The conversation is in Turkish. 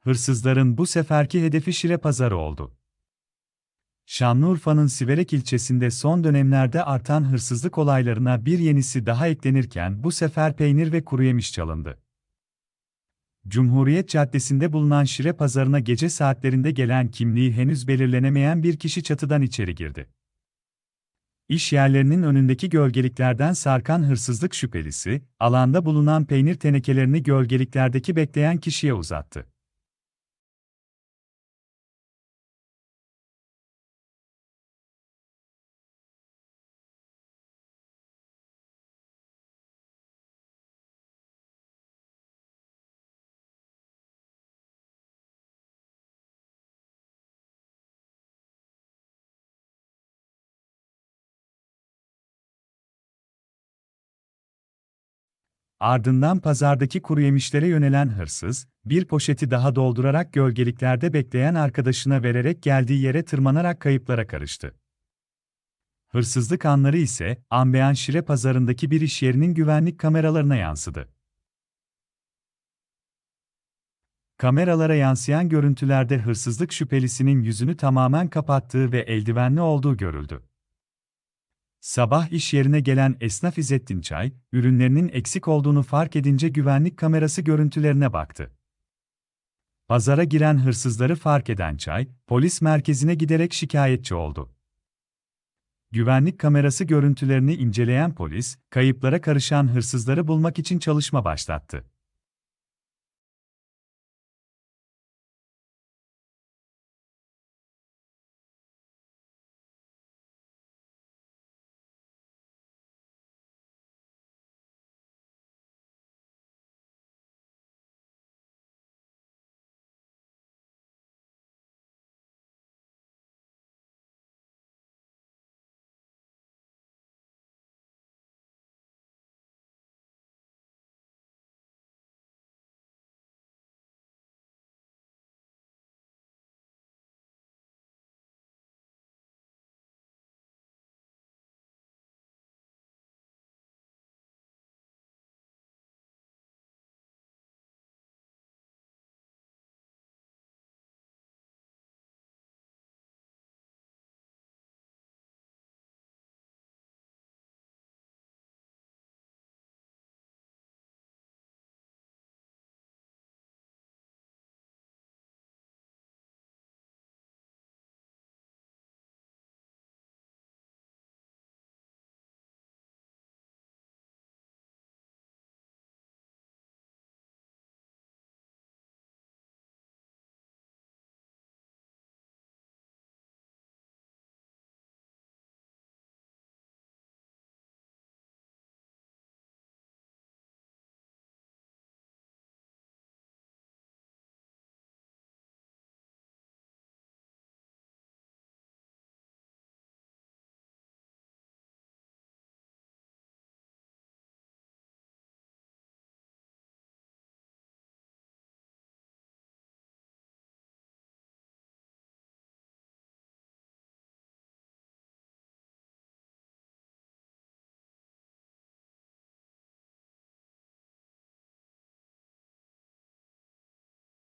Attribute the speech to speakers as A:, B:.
A: Hırsızların bu seferki hedefi Şire Pazarı oldu. Şanlıurfa'nın Siverek ilçesinde son dönemlerde artan hırsızlık olaylarına bir yenisi daha eklenirken bu sefer peynir ve kuru yemiş çalındı. Cumhuriyet Caddesi'nde bulunan Şire Pazarı'na gece saatlerinde gelen kimliği henüz belirlenemeyen bir kişi çatıdan içeri girdi. İş yerlerinin önündeki gölgeliklerden sarkan hırsızlık şüphelisi, alanda bulunan peynir tenekelerini gölgeliklerdeki bekleyen kişiye uzattı. Ardından pazardaki kuru yemişlere yönelen hırsız, bir poşeti daha doldurarak gölgeliklerde bekleyen arkadaşına vererek geldiği yere tırmanarak kayıplara karıştı. Hırsızlık anları ise Ambeyan Şire pazarındaki bir iş yerinin güvenlik kameralarına yansıdı. Kameralara yansıyan görüntülerde hırsızlık şüphelisinin yüzünü tamamen kapattığı ve eldivenli olduğu görüldü. Sabah iş yerine gelen esnaf İzzettin Çay, ürünlerinin eksik olduğunu fark edince güvenlik kamerası görüntülerine baktı. Pazara giren hırsızları fark eden Çay, polis merkezine giderek şikayetçi oldu. Güvenlik kamerası görüntülerini inceleyen polis, kayıplara karışan hırsızları bulmak için çalışma başlattı.